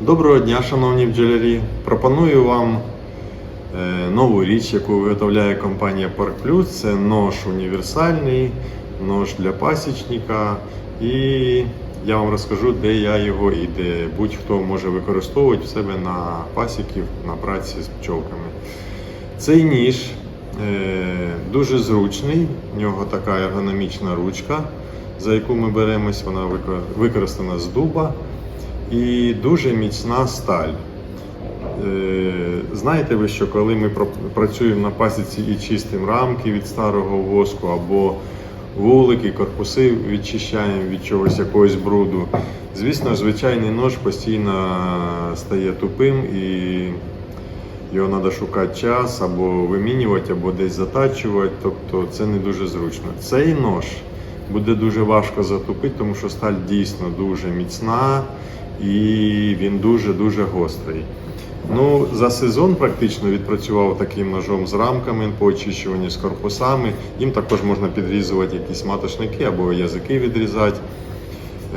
Доброго дня, шановні бджолярі! Пропоную вам е, нову річ, яку виготовляє компанія Park Plus. Це нож універсальний, нож для пасічника. І я вам розкажу, де я його і де будь-хто може використовувати в себе на пасіків на праці з пчолками. Цей ніж е, дуже зручний, в нього така ергономічна ручка, за яку ми беремось, вона використана з дуба і дуже міцна сталь. Е, Знаєте ви, що коли ми працюємо на пасіці і чистимо рамки від старого воску або вулики, корпуси відчищаємо від чогось якогось бруду, звісно, звичайний нож постійно стає тупим і його треба шукати час або вимінювати, або десь затачувати. Тобто це не дуже зручно. Цей нож буде дуже важко затупити, тому що сталь дійсно дуже міцна і він дуже-дуже гострий. Ну, за сезон практично відпрацював таким ножом з рамками по очищуванню з корпусами. Їм також можна підрізувати якісь маточники або язики відрізати.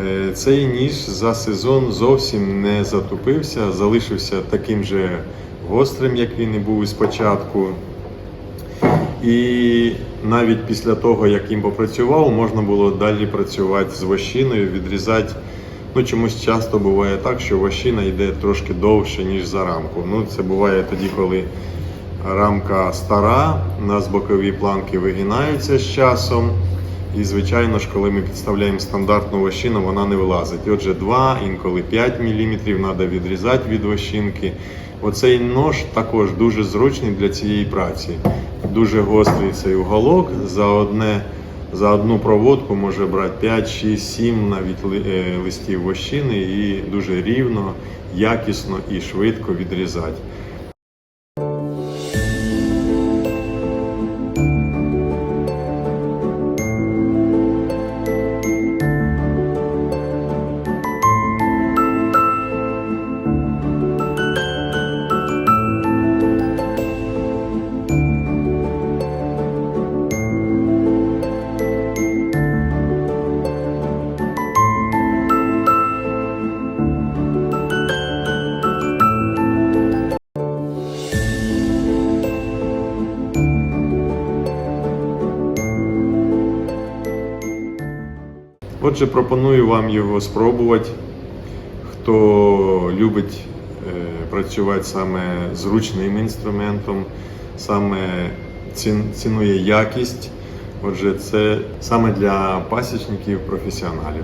Е, Цей ніж за сезон зовсім не затупився, залишився таким же гострим, як він і був спочатку. І навіть після того, як їм попрацював, можна було далі працювати з вощиною, відрізати. Ну, чомусь часто буває так, що вощина йде трошки довше, ніж за рамку. Ну, це буває тоді, коли рамка стара, у нас бокові планки вигинаються з часом. І, звичайно ж, коли ми підставляємо стандартну вощину, вона не вилазить. Отже, 2, інколи 5 мм треба відрізати від вощинки. Оцей нож також дуже зручний для цієї праці. Дуже гострий цей уголок. За, одне, за одну проводку може брати 5, 6, 7 навіть е, листів вощини і дуже рівно, якісно і швидко відрізати. Отже, пропоную вам його спробувати. Хто любить е, працювати саме зручним інструментом, саме цін- цінує якість. Отже, це саме для пасічників професіоналів.